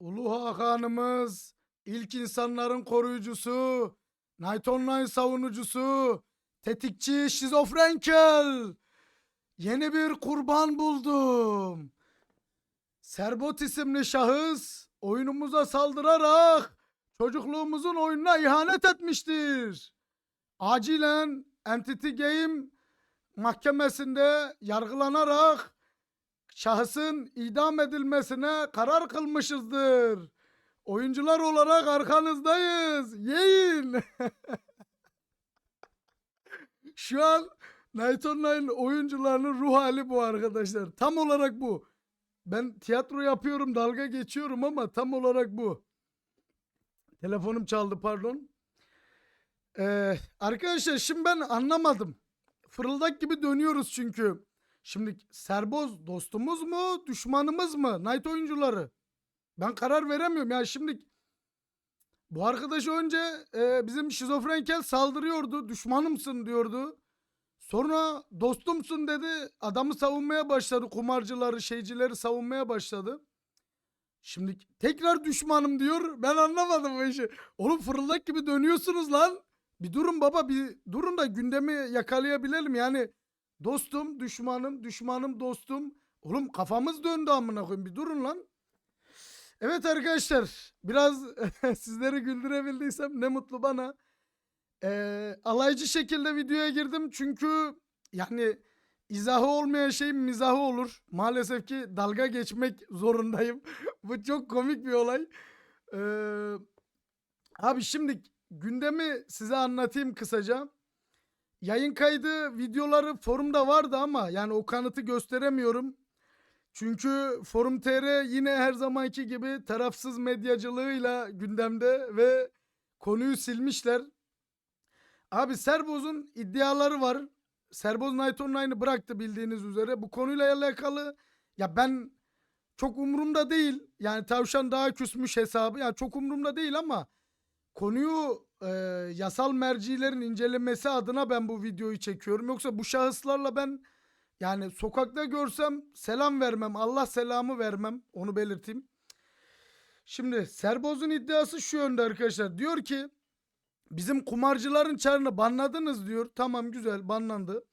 Ulu Hakan'ımız, ilk insanların koruyucusu, Night Online savunucusu, tetikçi şizofrenkel. Yeni bir kurban buldum. Serbot isimli şahıs oyunumuza saldırarak çocukluğumuzun oyununa ihanet etmiştir. Acilen Entity Game mahkemesinde yargılanarak şahısın idam edilmesine karar kılmışızdır. Oyuncular olarak arkanızdayız. Yiyin. Şu an Night Online oyuncularının ruh hali bu arkadaşlar. Tam olarak bu. Ben tiyatro yapıyorum, dalga geçiyorum ama tam olarak bu. Telefonum çaldı pardon. Ee, arkadaşlar şimdi ben anlamadım. Fırıldak gibi dönüyoruz çünkü. Şimdi Serboz dostumuz mu, düşmanımız mı? Night oyuncuları. Ben karar veremiyorum. Ya şimdi bu arkadaş önce e, bizim şizofrenkel saldırıyordu. Düşmanımsın diyordu. Sonra dostumsun dedi. Adamı savunmaya başladı. Kumarcıları, şeycileri savunmaya başladı. Şimdi tekrar düşmanım diyor. Ben anlamadım bu işi. Oğlum fırıldak gibi dönüyorsunuz lan. Bir durun baba bir durun da gündemi yakalayabilelim. Yani dostum, düşmanım, düşmanım, dostum. Oğlum kafamız döndü amına koyayım. Bir durun lan. Evet arkadaşlar biraz sizleri güldürebildiysem ne mutlu bana. Ee, alaycı şekilde videoya girdim çünkü yani izahı olmayan şeyin mizahı olur. Maalesef ki dalga geçmek zorundayım. Bu çok komik bir olay. Ee, abi şimdi gündemi size anlatayım kısaca. Yayın kaydı videoları forumda vardı ama yani o kanıtı gösteremiyorum. Çünkü Forum TR yine her zamanki gibi tarafsız medyacılığıyla gündemde ve konuyu silmişler. Abi Serboz'un iddiaları var. Serboz Night Online'ı bıraktı bildiğiniz üzere. Bu konuyla alakalı ya ben çok umurumda değil. Yani tavşan daha küsmüş hesabı. Yani çok umurumda değil ama konuyu e, yasal mercilerin incelemesi adına ben bu videoyu çekiyorum. Yoksa bu şahıslarla ben yani sokakta görsem selam vermem. Allah selamı vermem. Onu belirteyim. Şimdi Serboz'un iddiası şu yönde arkadaşlar. Diyor ki bizim kumarcıların çarını banladınız diyor. Tamam güzel banlandı.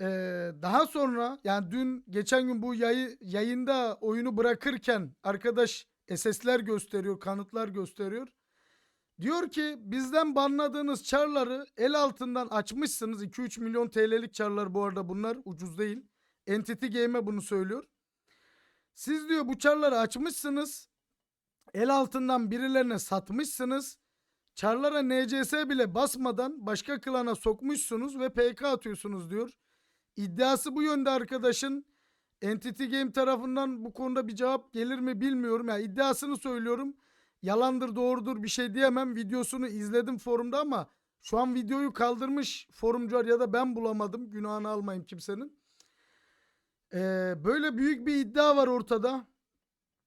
Ee, daha sonra yani dün geçen gün bu yayı, yayında oyunu bırakırken arkadaş SS'ler gösteriyor, kanıtlar gösteriyor. Diyor ki bizden banladığınız çarları el altından açmışsınız. 2-3 milyon TL'lik çarlar bu arada bunlar ucuz değil. Entity Game'e bunu söylüyor. Siz diyor bu çarları açmışsınız. El altından birilerine satmışsınız. Çarlara NCS bile basmadan başka klana sokmuşsunuz ve PK atıyorsunuz diyor. İddiası bu yönde arkadaşın. Entity Game tarafından bu konuda bir cevap gelir mi bilmiyorum. Yani iddiasını söylüyorum. Yalandır doğrudur bir şey diyemem. Videosunu izledim forumda ama şu an videoyu kaldırmış forumcular ya da ben bulamadım. Günahını almayayım kimsenin. Ee, böyle büyük bir iddia var ortada.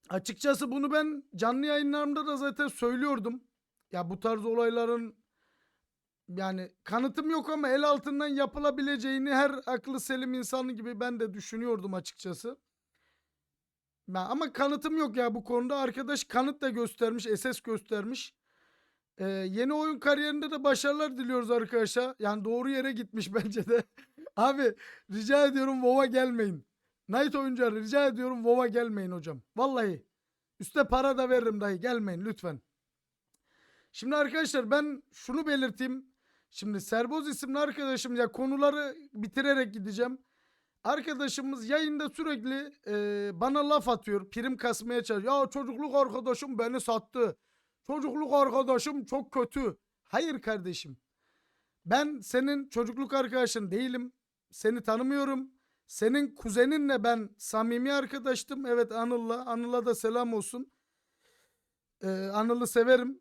Açıkçası bunu ben canlı yayınlarımda da zaten söylüyordum. Ya bu tarz olayların yani kanıtım yok ama el altından yapılabileceğini her aklı selim insanı gibi ben de düşünüyordum açıkçası. Ya ama kanıtım yok ya bu konuda. Arkadaş kanıt da göstermiş, SS göstermiş. Ee, yeni oyun kariyerinde de başarılar diliyoruz arkadaşlar. Yani doğru yere gitmiş bence de. Abi rica ediyorum WoW'a gelmeyin. Night oyuncuları rica ediyorum WoW'a gelmeyin hocam. Vallahi. Üste para da veririm dayı gelmeyin lütfen. Şimdi arkadaşlar ben şunu belirteyim. Şimdi Serboz isimli arkadaşım ya konuları bitirerek gideceğim. Arkadaşımız yayında sürekli e, bana laf atıyor. Prim kasmaya çalışıyor. Ya çocukluk arkadaşım beni sattı. Çocukluk arkadaşım çok kötü. Hayır kardeşim. Ben senin çocukluk arkadaşın değilim. Seni tanımıyorum. Senin kuzeninle ben samimi arkadaştım. Evet Anıl'la. Anıl'a da selam olsun. Ee, Anıl'ı severim.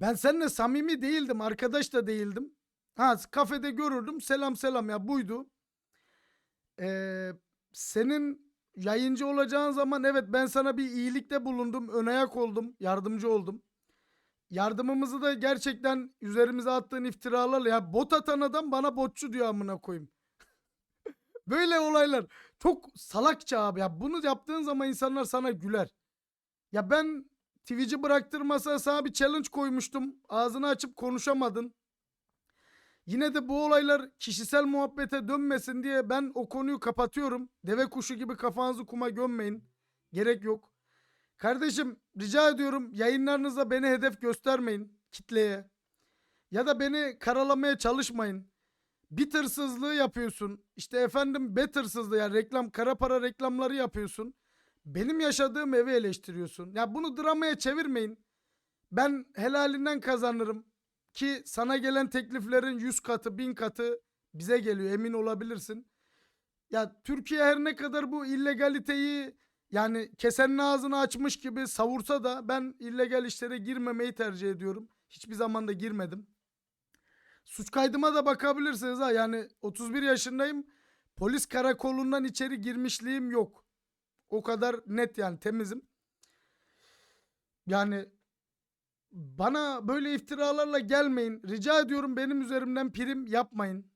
Ben seninle samimi değildim. Arkadaş da değildim. Ha kafede görürdüm. Selam selam ya buydu. Ee, senin yayıncı olacağın zaman evet ben sana bir iyilikte bulundum. Ön ayak oldum. Yardımcı oldum. Yardımımızı da gerçekten üzerimize attığın iftiralarla ya bot atan adam bana botçu diyor amına koyayım. Böyle olaylar çok salakça abi ya. Bunu yaptığın zaman insanlar sana güler. Ya ben Twitch'i bıraktırmasa sana bir challenge koymuştum. Ağzını açıp konuşamadın. Yine de bu olaylar kişisel muhabbete dönmesin diye ben o konuyu kapatıyorum. Deve kuşu gibi kafanızı kuma gömmeyin. Gerek yok. Kardeşim rica ediyorum yayınlarınızda beni hedef göstermeyin kitleye. Ya da beni karalamaya çalışmayın. Bittersızlığı yapıyorsun. İşte efendim bettersızlığı yani reklam kara para reklamları yapıyorsun. Benim yaşadığım evi eleştiriyorsun. Ya bunu dramaya çevirmeyin. Ben helalinden kazanırım. Ki sana gelen tekliflerin 100 katı 1000 katı bize geliyor emin olabilirsin. Ya Türkiye her ne kadar bu illegaliteyi yani kesenin ağzını açmış gibi savursa da ben illegal işlere girmemeyi tercih ediyorum. Hiçbir zaman da girmedim. Suç kaydıma da bakabilirsiniz ha. Yani 31 yaşındayım. Polis karakolundan içeri girmişliğim yok. O kadar net yani temizim. Yani bana böyle iftiralarla gelmeyin. Rica ediyorum benim üzerimden prim yapmayın.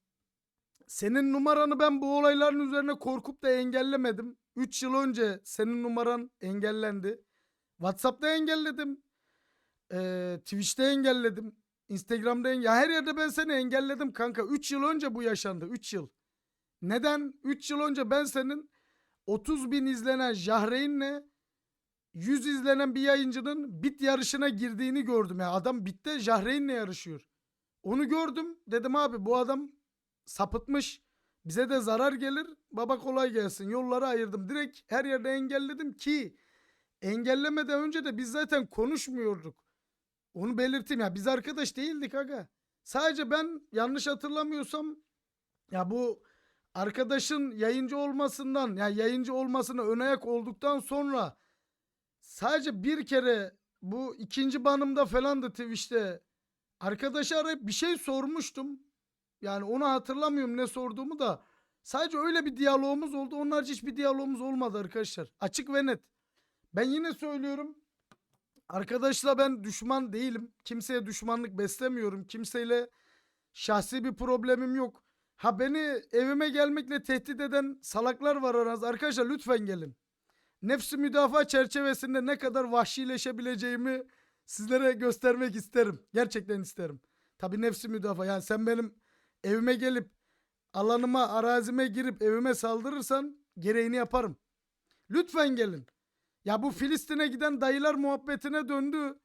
Senin numaranı ben bu olayların üzerine korkup da engellemedim. 3 yıl önce senin numaran engellendi. WhatsApp'ta engelledim. Ee, Twitch'te engelledim. Instagram'da engel... Ya her yerde ben seni engelledim kanka. 3 yıl önce bu yaşandı. 3 yıl. Neden? 3 yıl önce ben senin 30 bin izlenen Jahreyn'le 100 izlenen bir yayıncının bit yarışına girdiğini gördüm. Ya adam bitte Jahreyn'le yarışıyor. Onu gördüm. Dedim abi bu adam sapıtmış. Bize de zarar gelir. Baba kolay gelsin. Yolları ayırdım. Direkt her yerde engelledim ki engellemeden önce de biz zaten konuşmuyorduk. Onu belirteyim ya biz arkadaş değildik aga. Sadece ben yanlış hatırlamıyorsam ya bu arkadaşın yayıncı olmasından ya yayıncı olmasına ön ayak olduktan sonra sadece bir kere bu ikinci banımda falan da Twitch'te arkadaşı arayıp bir şey sormuştum. Yani onu hatırlamıyorum ne sorduğumu da. Sadece öyle bir diyalogumuz oldu. Harici hiçbir diyalogumuz olmadı arkadaşlar. Açık ve net. Ben yine söylüyorum. Arkadaşla ben düşman değilim. Kimseye düşmanlık beslemiyorum. Kimseyle şahsi bir problemim yok. Ha beni evime gelmekle tehdit eden salaklar var aranızda. Arkadaşlar lütfen gelin. Nefsi müdafaa çerçevesinde ne kadar vahşileşebileceğimi sizlere göstermek isterim. Gerçekten isterim. Tabi nefsi müdafaa. Yani sen benim evime gelip alanıma, arazime girip evime saldırırsan gereğini yaparım. Lütfen gelin. Ya bu Filistin'e giden dayılar muhabbetine döndü.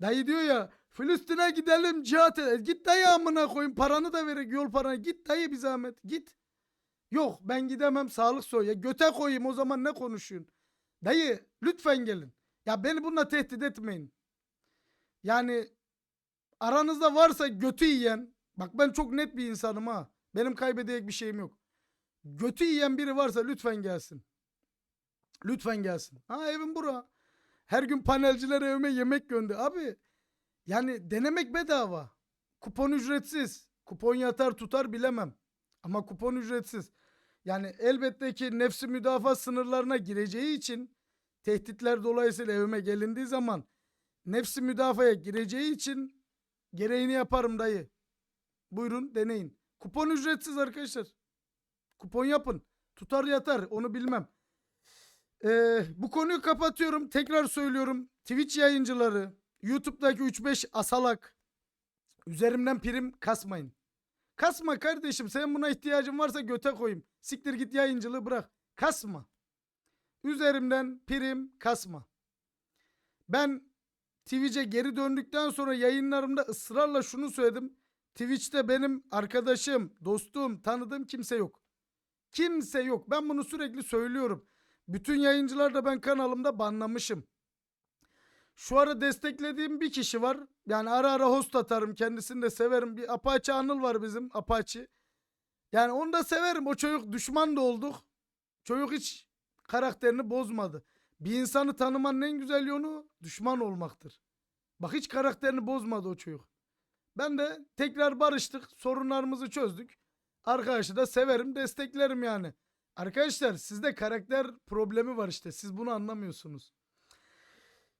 Dayı diyor ya Filistin'e gidelim cihat edelim. Git dayı amına koyayım paranı da verek yol paranı. Git dayı bir zahmet git. Yok ben gidemem sağlık soy. Ya göte koyayım o zaman ne konuşuyorsun? Dayı lütfen gelin. Ya beni bununla tehdit etmeyin. Yani aranızda varsa götü yiyen bak ben çok net bir insanım ha. Benim kaybedecek bir şeyim yok. Götü yiyen biri varsa lütfen gelsin. Lütfen gelsin. Ha evim bura. Her gün panelciler evime yemek gönder. Abi yani denemek bedava. Kupon ücretsiz. Kupon yatar tutar bilemem. Ama kupon ücretsiz. Yani elbette ki nefsi müdafaa sınırlarına gireceği için tehditler dolayısıyla evime gelindiği zaman nefsi müdafaya gireceği için gereğini yaparım dayı. Buyurun deneyin. Kupon ücretsiz arkadaşlar. Kupon yapın. Tutar yatar onu bilmem. Ee, bu konuyu kapatıyorum. Tekrar söylüyorum. Twitch yayıncıları, YouTube'daki 3-5 asalak üzerimden prim kasmayın. Kasma kardeşim. Sen buna ihtiyacın varsa göte koyayım. Siktir git yayıncılığı bırak. Kasma. Üzerimden prim kasma. Ben Twitch'e geri döndükten sonra yayınlarımda ısrarla şunu söyledim. Twitch'te benim arkadaşım, dostum, tanıdığım kimse yok. Kimse yok. Ben bunu sürekli söylüyorum. Bütün yayıncılar da ben kanalımda banlamışım. Şu ara desteklediğim bir kişi var. Yani ara ara host atarım. Kendisini de severim. Bir Apache Anıl var bizim. Apache. Yani onu da severim. O çocuk düşman da olduk. Çocuk hiç karakterini bozmadı. Bir insanı tanımanın en güzel yolu düşman olmaktır. Bak hiç karakterini bozmadı o çocuk. Ben de tekrar barıştık. Sorunlarımızı çözdük. Arkadaşı da severim, desteklerim yani. Arkadaşlar sizde karakter problemi var işte. Siz bunu anlamıyorsunuz.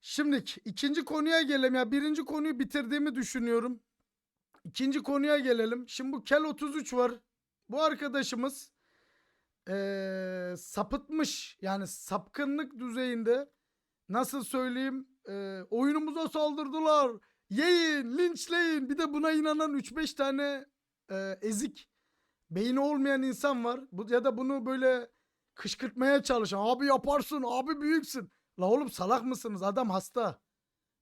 Şimdi ikinci konuya gelelim. Ya birinci konuyu bitirdiğimi düşünüyorum. İkinci konuya gelelim. Şimdi bu Kel 33 var. Bu arkadaşımız eee, sapıtmış yani sapkınlık düzeyinde nasıl söyleyeyim e, oyunumuza saldırdılar. Yiyin, linçleyin. Bir de buna inanan 3-5 tane e, ezik beyni olmayan insan var. Bu, ya da bunu böyle kışkırtmaya çalışan abi yaparsın abi büyüksün. La oğlum salak mısınız? Adam hasta.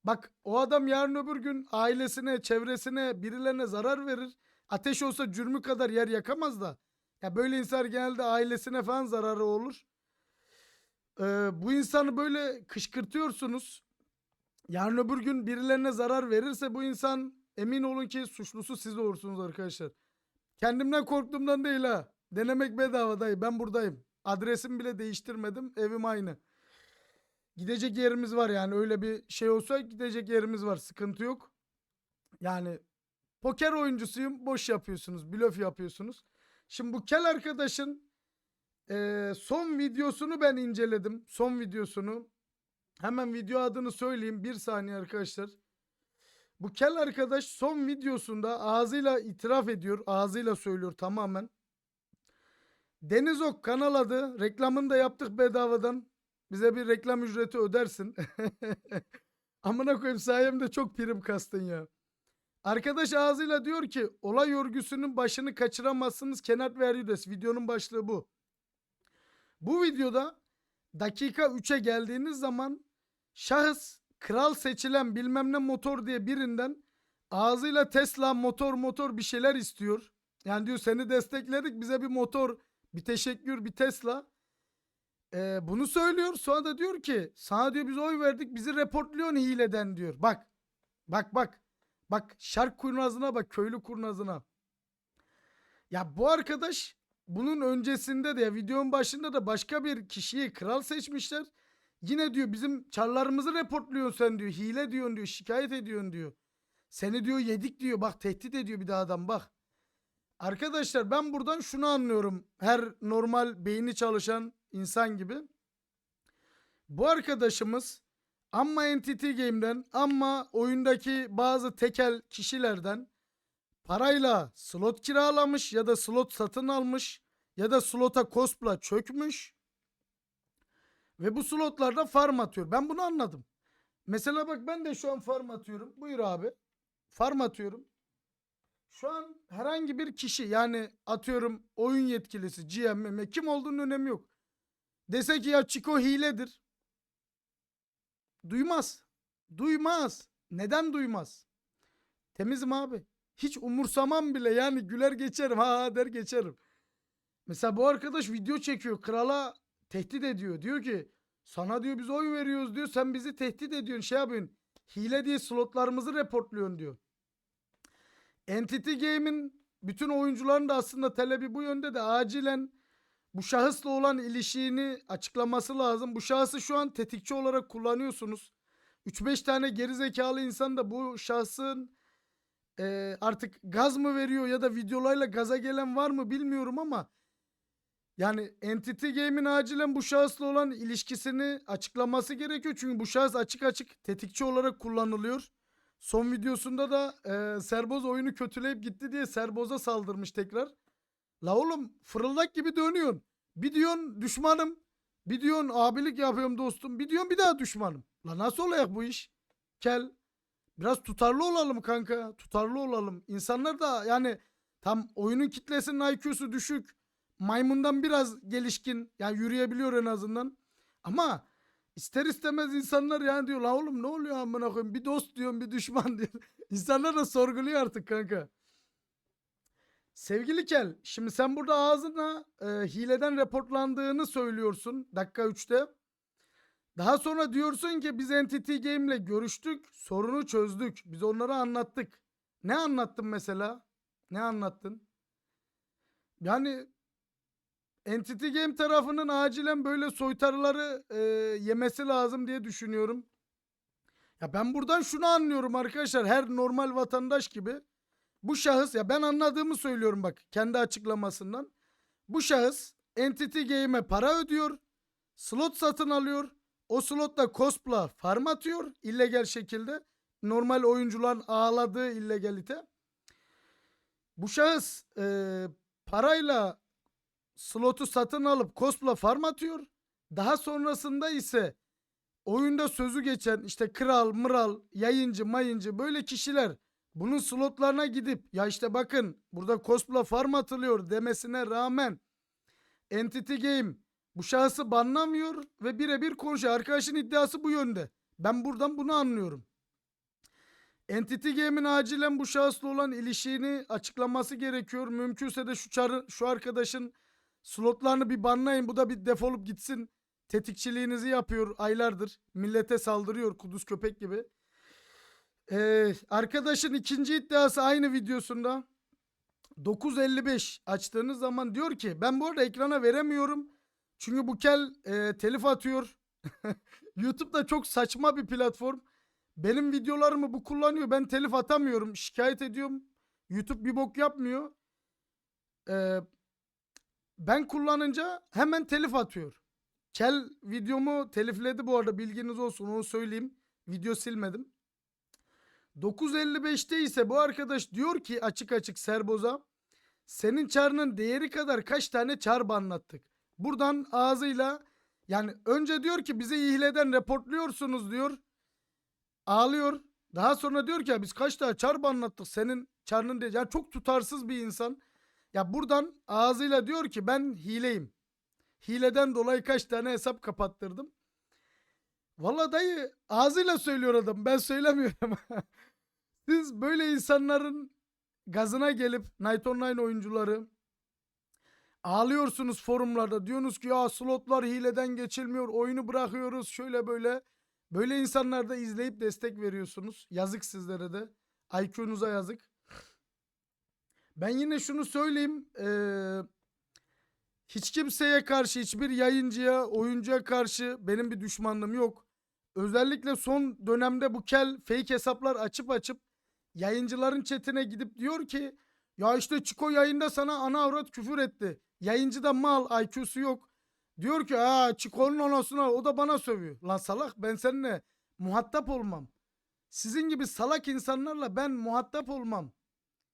Bak o adam yarın öbür gün ailesine, çevresine, birilerine zarar verir. Ateş olsa cürmü kadar yer yakamaz da. Ya böyle insan genelde ailesine falan zararı olur. Ee, bu insanı böyle kışkırtıyorsunuz. Yarın öbür gün birilerine zarar verirse bu insan emin olun ki suçlusu siz olursunuz arkadaşlar. Kendimden korktuğumdan değil ha. Denemek bedava dayı. Ben buradayım. Adresimi bile değiştirmedim. Evim aynı. Gidecek yerimiz var yani öyle bir şey olsa gidecek yerimiz var. Sıkıntı yok. Yani poker oyuncusuyum. Boş yapıyorsunuz. Blöf yapıyorsunuz. Şimdi bu kel arkadaşın eee, son videosunu ben inceledim. Son videosunu. Hemen video adını söyleyeyim. Bir saniye arkadaşlar. Bu kel arkadaş son videosunda ağzıyla itiraf ediyor. Ağzıyla söylüyor tamamen. Deniz Ok kanal adı. Reklamını da yaptık bedavadan. Bize bir reklam ücreti ödersin. Amına koyayım sayemde çok prim kastın ya. Arkadaş ağzıyla diyor ki olay örgüsünün başını kaçıramazsınız Kenat ve. Videonun başlığı bu. Bu videoda dakika 3'e geldiğiniz zaman şahıs kral seçilen bilmem ne motor diye birinden ağzıyla Tesla motor motor bir şeyler istiyor. Yani diyor seni destekledik bize bir motor bir teşekkür bir Tesla. Ee, bunu söylüyor sonra da diyor ki sana diyor biz oy verdik bizi reportluyorsun hileden diyor. Bak bak bak bak şark kurnazına bak köylü kurnazına. Ya bu arkadaş bunun öncesinde de videonun başında da başka bir kişiyi kral seçmişler. Yine diyor bizim çarlarımızı reportluyorsun sen diyor. Hile diyorsun diyor. Şikayet ediyorsun diyor. Seni diyor yedik diyor. Bak tehdit ediyor bir daha adam bak. Arkadaşlar ben buradan şunu anlıyorum. Her normal beyni çalışan insan gibi. Bu arkadaşımız amma Entity Game'den amma oyundaki bazı tekel kişilerden parayla slot kiralamış ya da slot satın almış ya da slota cospla çökmüş. Ve bu slotlarda farm atıyor. Ben bunu anladım. Mesela bak ben de şu an farm atıyorum. Buyur abi. Farm atıyorum. Şu an herhangi bir kişi yani atıyorum oyun yetkilisi, GM, kim olduğunun önemi yok. Dese ki ya Chico hiledir. Duymaz. Duymaz. Neden duymaz? Temizim abi. Hiç umursamam bile yani güler geçerim ha der geçerim. Mesela bu arkadaş video çekiyor. Krala tehdit ediyor. Diyor ki sana diyor biz oy veriyoruz diyor. Sen bizi tehdit ediyorsun şey yapıyorsun. Hile diye slotlarımızı reportluyorsun diyor. Entity Game'in bütün oyuncuların da aslında talebi bu yönde de acilen bu şahısla olan ilişiğini açıklaması lazım. Bu şahsı şu an tetikçi olarak kullanıyorsunuz. 3-5 tane gerizekalı insan da bu şahsın e, artık gaz mı veriyor ya da videolarla gaza gelen var mı bilmiyorum ama yani Entity Game'in acilen bu şahısla olan ilişkisini açıklaması gerekiyor. Çünkü bu şahıs açık açık tetikçi olarak kullanılıyor. Son videosunda da e, Serboz oyunu kötüleyip gitti diye Serboz'a saldırmış tekrar. La oğlum fırıldak gibi dönüyorsun. Bir diyorsun düşmanım. Bir diyorsun abilik yapıyorum dostum. Bir diyorsun bir daha düşmanım. La nasıl olacak bu iş? Kel. Biraz tutarlı olalım kanka. Tutarlı olalım. İnsanlar da yani tam oyunun kitlesinin IQ'su düşük. Maymundan biraz gelişkin. Yani yürüyebiliyor en azından. Ama ister istemez insanlar yani diyor la oğlum ne oluyor amına koyayım bir dost diyorum bir düşman diyor. İnsanlar da sorguluyor artık kanka. Sevgili Kel, şimdi sen burada ağzına e, hileden reportlandığını söylüyorsun dakika 3'te. Daha sonra diyorsun ki biz Entity Game ile görüştük, sorunu çözdük. Biz onlara anlattık. Ne anlattın mesela? Ne anlattın? Yani Entity Game tarafının acilen böyle soytarıları e, yemesi lazım diye düşünüyorum. Ya ben buradan şunu anlıyorum arkadaşlar. Her normal vatandaş gibi bu şahıs ya ben anladığımı söylüyorum bak kendi açıklamasından. Bu şahıs Entity Game'e para ödüyor. Slot satın alıyor. O slotla cospla farm atıyor illegal şekilde. Normal oyuncuların ağladığı illegalite. Bu şahıs e, parayla slotu satın alıp cospla farm atıyor. Daha sonrasında ise oyunda sözü geçen işte kral, mıral, yayıncı, mayıncı böyle kişiler bunun slotlarına gidip ya işte bakın burada Cosplay farm atılıyor demesine rağmen Entity Game bu şahsı banlamıyor ve birebir konuşuyor. Arkadaşın iddiası bu yönde. Ben buradan bunu anlıyorum. Entity Game'in acilen bu şahısla olan ilişiğini açıklaması gerekiyor. Mümkünse de şu çarı, şu arkadaşın slotlarını bir banlayın. Bu da bir defolup gitsin. Tetikçiliğinizi yapıyor aylardır. Millete saldırıyor kuduz köpek gibi. Ee, arkadaşın ikinci iddiası aynı videosunda 9.55 açtığınız zaman diyor ki ben bu arada ekrana veremiyorum. Çünkü bu kel e, telif atıyor. YouTube'da çok saçma bir platform. Benim videolarımı bu kullanıyor. Ben telif atamıyorum. Şikayet ediyorum. YouTube bir bok yapmıyor. Ee, ben kullanınca hemen telif atıyor. Kel videomu telifledi bu arada bilginiz olsun onu söyleyeyim. Video silmedim. 9.55'te ise bu arkadaş diyor ki açık açık Serboz'a senin çarının değeri kadar kaç tane çar banlattık. Buradan ağzıyla yani önce diyor ki bizi ihleden reportluyorsunuz diyor. Ağlıyor. Daha sonra diyor ki ya biz kaç tane çar banlattık senin çarının değeri. Yani çok tutarsız bir insan. Ya buradan ağzıyla diyor ki ben hileyim. Hileden dolayı kaç tane hesap kapattırdım. Valla dayı ağzıyla söylüyor adam. Ben söylemiyorum. Siz böyle insanların gazına gelip Night Online oyuncuları ağlıyorsunuz forumlarda. Diyorsunuz ki ya slotlar hileden geçilmiyor. Oyunu bırakıyoruz şöyle böyle. Böyle insanlar da izleyip destek veriyorsunuz. Yazık sizlere de. IQ'nuza yazık. Ben yine şunu söyleyeyim. Eee hiç kimseye karşı, hiçbir yayıncıya, oyuncuya karşı benim bir düşmanlığım yok. Özellikle son dönemde bu kel fake hesaplar açıp açıp yayıncıların chatine gidip diyor ki ya işte Çiko yayında sana ana avrat küfür etti. Yayıncı da mal IQ'su yok. Diyor ki ha Çiko'nun anasına o da bana sövüyor. Lan salak ben seninle muhatap olmam. Sizin gibi salak insanlarla ben muhatap olmam.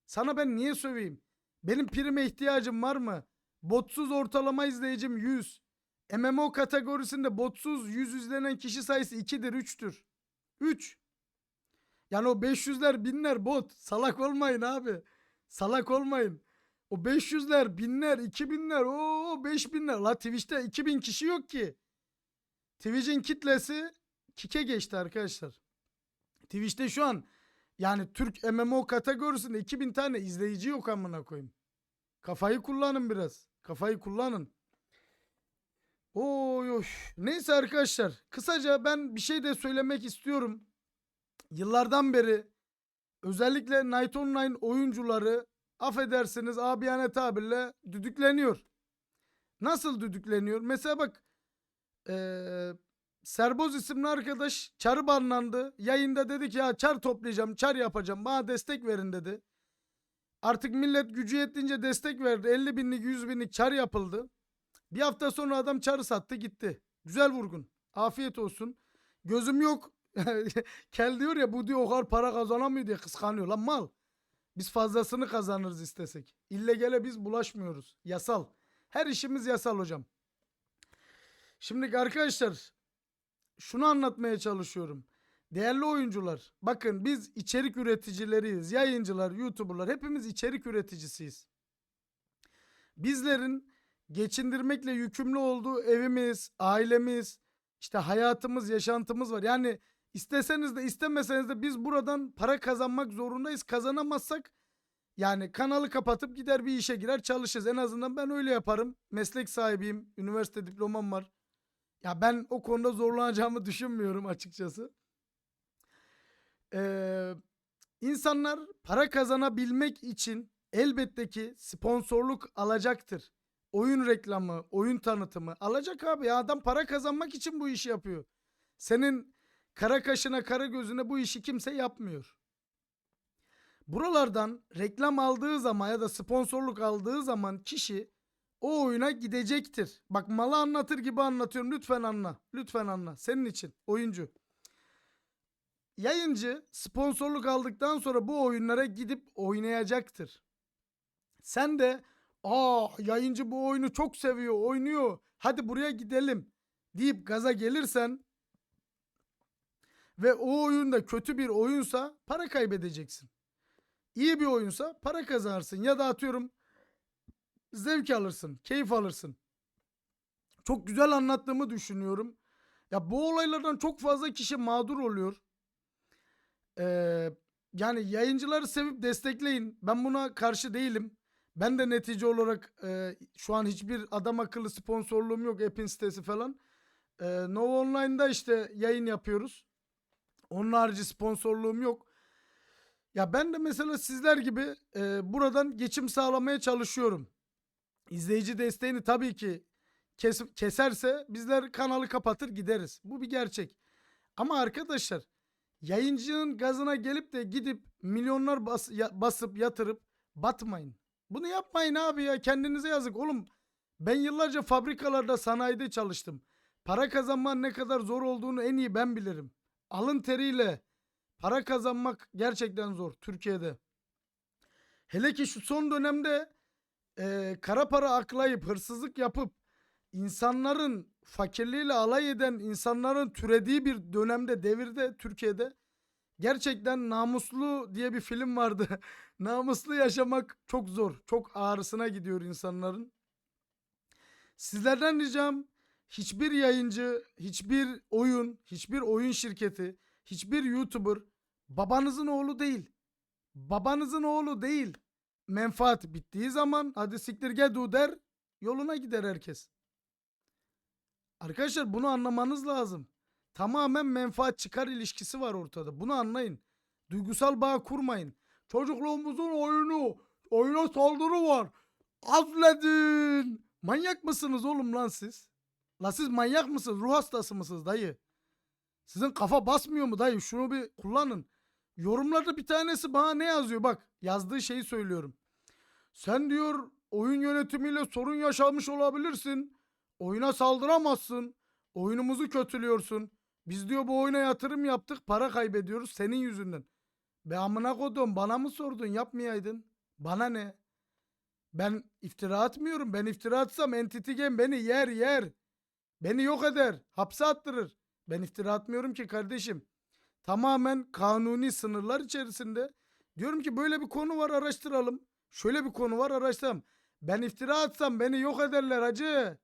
Sana ben niye söveyim? Benim prime ihtiyacım var mı? Botsuz ortalama izleyicim 100. MMO kategorisinde botsuz 100 izlenen kişi sayısı 2'dir 3'tür. 3. Yani o 500'ler binler bot. Salak olmayın abi. Salak olmayın. O 500'ler binler 2000'ler o 5000'ler. La Twitch'te 2000 kişi yok ki. Twitch'in kitlesi kike geçti arkadaşlar. Twitch'te şu an yani Türk MMO kategorisinde 2000 tane izleyici yok amına koyayım. Kafayı kullanın biraz. Kafayı kullanın. Oy oy. Neyse arkadaşlar. Kısaca ben bir şey de söylemek istiyorum. Yıllardan beri özellikle Night Online oyuncuları affedersiniz abiyane tabirle düdükleniyor. Nasıl düdükleniyor? Mesela bak eee Serboz isimli arkadaş çarı banlandı. Yayında dedi ki ya çar toplayacağım, çar yapacağım. Bana destek verin dedi. Artık millet gücü yettiğince destek verdi. 50 binlik 100 binlik çar yapıldı. Bir hafta sonra adam çarı sattı gitti. Güzel vurgun. Afiyet olsun. Gözüm yok. Kel diyor ya bu diyor o kadar para kazanamıyor diye kıskanıyor. Lan mal. Biz fazlasını kazanırız istesek. İllegale biz bulaşmıyoruz. Yasal. Her işimiz yasal hocam. Şimdi arkadaşlar şunu anlatmaya çalışıyorum. Değerli oyuncular, bakın biz içerik üreticileriyiz. Yayıncılar, YouTuber'lar hepimiz içerik üreticisiyiz. Bizlerin geçindirmekle yükümlü olduğu evimiz, ailemiz, işte hayatımız, yaşantımız var. Yani isteseniz de istemeseniz de biz buradan para kazanmak zorundayız. Kazanamazsak yani kanalı kapatıp gider bir işe girer çalışırız. En azından ben öyle yaparım. Meslek sahibiyim. Üniversite diplomam var. Ya ben o konuda zorlanacağımı düşünmüyorum açıkçası. Ee, insanlar para kazanabilmek için elbette ki sponsorluk alacaktır. Oyun reklamı, oyun tanıtımı alacak abi. Ya adam para kazanmak için bu işi yapıyor. Senin kara kaşına kara gözüne bu işi kimse yapmıyor. Buralardan reklam aldığı zaman ya da sponsorluk aldığı zaman kişi o oyuna gidecektir. Bak malı anlatır gibi anlatıyorum. Lütfen anla. Lütfen anla. Senin için oyuncu. Yayıncı sponsorluk aldıktan sonra bu oyunlara gidip oynayacaktır. Sen de aa yayıncı bu oyunu çok seviyor, oynuyor. Hadi buraya gidelim deyip gaza gelirsen ve o oyunda kötü bir oyunsa para kaybedeceksin. İyi bir oyunsa para kazanırsın ya da atıyorum zevk alırsın, keyif alırsın. Çok güzel anlattığımı düşünüyorum. Ya bu olaylardan çok fazla kişi mağdur oluyor. Ee, yani yayıncıları sevip destekleyin. Ben buna karşı değilim. Ben de netice olarak e, şu an hiçbir adam akıllı sponsorluğum yok. App'in sitesi falan. E, Nova Online'da işte yayın yapıyoruz. Onun harici sponsorluğum yok. Ya ben de mesela sizler gibi e, buradan geçim sağlamaya çalışıyorum. İzleyici desteğini tabii ki kes- keserse bizler kanalı kapatır gideriz. Bu bir gerçek. Ama arkadaşlar yayıncının gazına gelip de gidip milyonlar bas- ya- basıp yatırıp batmayın. Bunu yapmayın abi ya kendinize yazık. Oğlum ben yıllarca fabrikalarda sanayide çalıştım. Para kazanmanın ne kadar zor olduğunu en iyi ben bilirim. Alın teriyle para kazanmak gerçekten zor Türkiye'de. Hele ki şu son dönemde e, kara para aklayıp hırsızlık yapıp insanların fakirliğiyle alay eden insanların türediği bir dönemde devirde Türkiye'de gerçekten namuslu diye bir film vardı. namuslu yaşamak çok zor. Çok ağrısına gidiyor insanların. Sizlerden ricam hiçbir yayıncı, hiçbir oyun, hiçbir oyun şirketi, hiçbir YouTuber babanızın oğlu değil. Babanızın oğlu değil. Menfaat bittiği zaman hadi siktir gedu der yoluna gider herkes. Arkadaşlar bunu anlamanız lazım. Tamamen menfaat çıkar ilişkisi var ortada. Bunu anlayın. Duygusal bağ kurmayın. Çocukluğumuzun oyunu, oyuna saldırı var. Azledin. Manyak mısınız oğlum lan siz? La siz manyak mısınız? Ruh hastası mısınız dayı? Sizin kafa basmıyor mu dayı? Şunu bir kullanın. Yorumlarda bir tanesi bana ne yazıyor? Bak yazdığı şeyi söylüyorum. Sen diyor oyun yönetimiyle sorun yaşamış olabilirsin. Oyuna saldıramazsın. Oyunumuzu kötülüyorsun. Biz diyor bu oyuna yatırım yaptık para kaybediyoruz senin yüzünden. Be amına kodum bana mı sordun yapmayaydın? Bana ne? Ben iftira atmıyorum. Ben iftira atsam Entity Game beni yer yer. Beni yok eder. Hapse attırır. Ben iftira atmıyorum ki kardeşim. Tamamen kanuni sınırlar içerisinde. Diyorum ki böyle bir konu var araştıralım. Şöyle bir konu var araştıralım. Ben iftira atsam beni yok ederler hacı.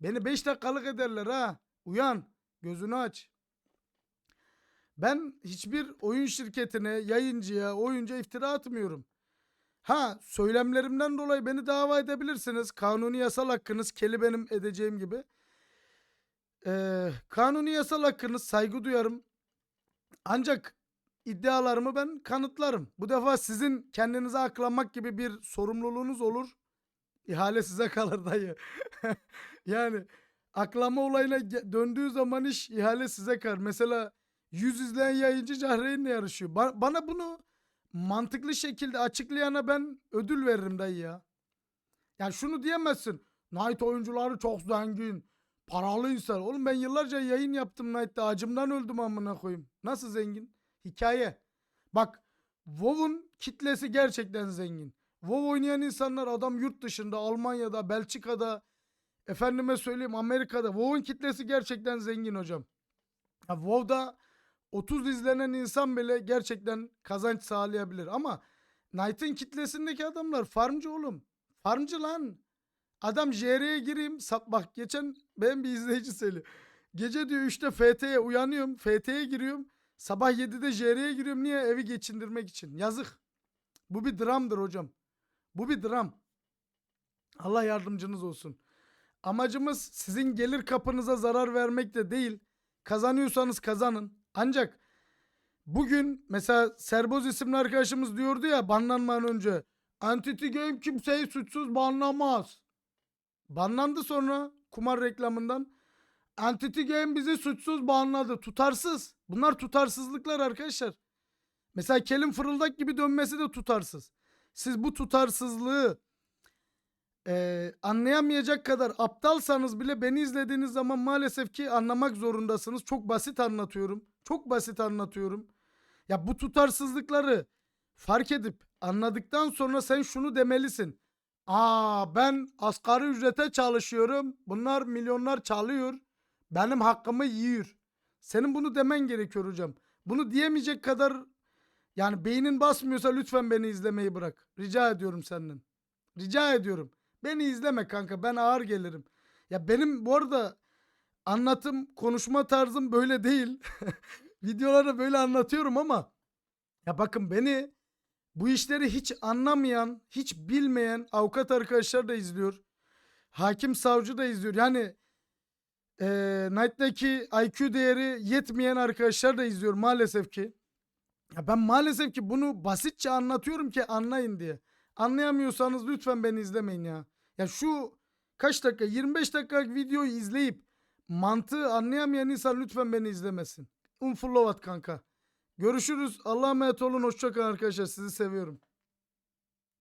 Beni 5 dakikalık ederler ha. Uyan. Gözünü aç. Ben hiçbir oyun şirketine, yayıncıya, oyuncuya iftira atmıyorum. Ha söylemlerimden dolayı beni dava edebilirsiniz. Kanuni yasal hakkınız keli benim edeceğim gibi. Ee, kanuni yasal hakkınız saygı duyarım. Ancak iddialarımı ben kanıtlarım. Bu defa sizin kendinize aklamak gibi bir sorumluluğunuz olur. İhale size kalır dayı. yani aklama olayına döndüğü zaman iş ihale size kalır. Mesela 100 izleyen yayıncı Cahreyn'le yarışıyor. Ba- bana bunu mantıklı şekilde açıklayana ben ödül veririm dayı ya. Yani şunu diyemezsin. Night oyuncuları çok zengin. Paralı insan. Oğlum ben yıllarca yayın yaptım Night'ta. Acımdan öldüm amına koyayım. Nasıl zengin? Hikaye. Bak WoW'un kitlesi gerçekten zengin. WoW oynayan insanlar adam yurt dışında, Almanya'da, Belçika'da, efendime söyleyeyim Amerika'da. WoW'un kitlesi gerçekten zengin hocam. Ha, WoW'da 30 izlenen insan bile gerçekten kazanç sağlayabilir. Ama Knight'ın kitlesindeki adamlar farmcı oğlum. Farmcı lan. Adam JR'ye gireyim. Bak geçen benim bir izleyici söylüyor. Gece diyor 3'te FT'ye uyanıyorum. FT'ye giriyorum. Sabah 7'de JR'ye giriyorum. Niye? Evi geçindirmek için. Yazık. Bu bir dramdır hocam. Bu bir dram. Allah yardımcınız olsun. Amacımız sizin gelir kapınıza zarar vermek de değil. Kazanıyorsanız kazanın. Ancak bugün mesela Serboz isimli arkadaşımız diyordu ya banlanmadan önce. Entity Game kimseyi suçsuz banlamaz. Banlandı sonra kumar reklamından. Entity Game bizi suçsuz banladı. Tutarsız. Bunlar tutarsızlıklar arkadaşlar. Mesela kelin fırıldak gibi dönmesi de tutarsız. Siz bu tutarsızlığı eee, anlayamayacak kadar aptalsanız bile beni izlediğiniz zaman maalesef ki anlamak zorundasınız. Çok basit anlatıyorum. Çok basit anlatıyorum. Ya bu tutarsızlıkları fark edip anladıktan sonra sen şunu demelisin. Aa ben asgari ücrete çalışıyorum. Bunlar milyonlar çalıyor. Benim hakkımı yiyor. Senin bunu demen gerekiyor hocam. Bunu diyemeyecek kadar yani beynin basmıyorsa lütfen beni izlemeyi bırak. Rica ediyorum senden. Rica ediyorum. Beni izleme kanka ben ağır gelirim. Ya benim bu arada anlatım, konuşma tarzım böyle değil. Videolarda böyle anlatıyorum ama ya bakın beni bu işleri hiç anlamayan, hiç bilmeyen avukat arkadaşlar da izliyor. Hakim savcı da izliyor. Yani eee Knight'taki IQ değeri yetmeyen arkadaşlar da izliyor maalesef ki. Ya ben maalesef ki bunu basitçe anlatıyorum ki anlayın diye. Anlayamıyorsanız lütfen beni izlemeyin ya. Ya şu kaç dakika 25 dakikalık videoyu izleyip mantığı anlayamayan insan lütfen beni izlemesin. Unfollow at kanka. Görüşürüz. Allah'a emanet olun. Hoşçakalın arkadaşlar. Sizi seviyorum.